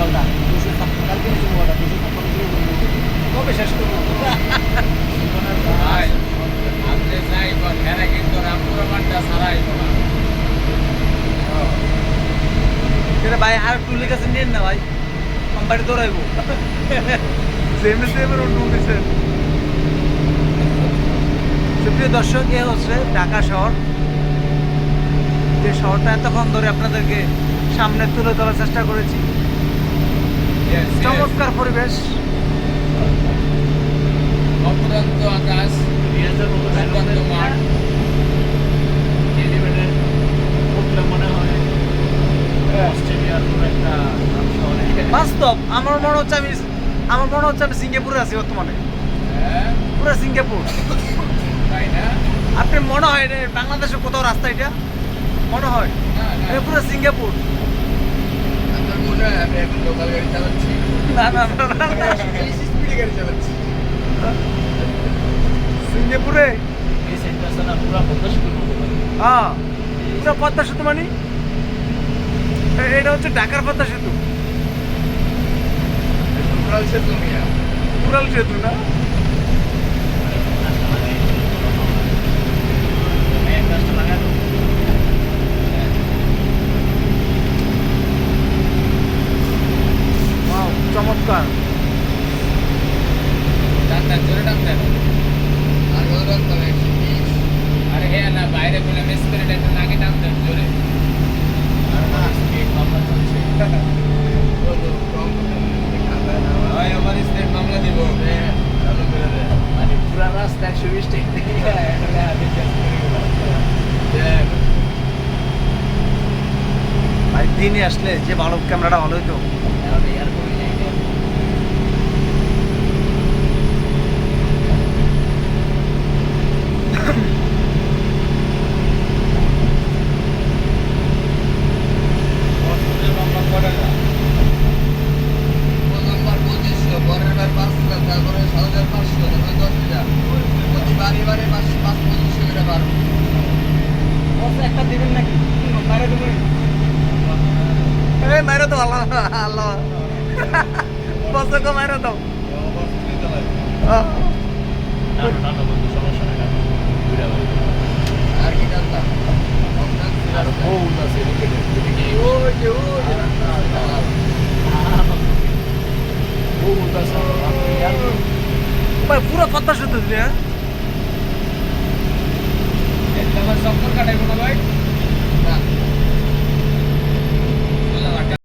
মোবাইলটা দুশো কালকে নিয়েছি দুশো ছাপ্পান্ন জিবি কবে শেষ করব? ভাই আপনি কিন্তু না আর টুলির কাছে নিন না ভাই কোম্পানি দৌড়াইবো সেমনি অন্য উঠেছে সুপ্রিয় দর্শক এ হচ্ছে ঢাকা শহর। যে শহরটা এতক্ষণ ধরে আপনাদেরকে সামনে তুলে ধরার চেষ্টা করেছি. চমৎকার পরিবেশ। অফুরন্ত আকাশ মাঠ। বাস্তব আমার মনে হচ্ছে আমি আমার মনে হচ্ছে আমি সিঙ্গাপুরে আছি বর্তমানে। হ্যাঁ, পুরো সিঙ্গাপুর। তাই না? আপনি মনে হয় বাংলাদেশে কোথাও রাস্তা এটা? মনে হয়? না, না। পুরো সিঙ্গাপুর। আমি লোকাল গাড়ি চালাচ্ছি। না না না, না, না। স্পিডে গাড়ি চালাচ্ছি। সিঙ্গাপুরে? হ্যাঁ পুরো পদ্মা সেতু মানে। এটা হচ্ছে ঢাকার পদ্মা সেতু লোকাল সে তুমি পুরাল সেতু না? চমৎকার। আর হ্যাঁ না বাইরে বলে মিস করে একটা নাকে টান দেন জোরে। আর না স্পিড মামলা চলছে। ভাই আমার স্পিড মামলা দিব। চালু করে দে মানে পুরা রাস্তা একশো বিশ দিনে আসলে যে ভালো ক্যামেরাটা ভালো হইতো। প্রথমবার একটা দিবেন নাকি মারে দেবেন এই মাইরো তো আল্লাহ আল্লাহ বসকে দাও আহ, আর কি জানতাম আর বহুত আছে ওই যে ওই বহুত আছে পুরো কথা শুনতে দিলে হ্যাঁ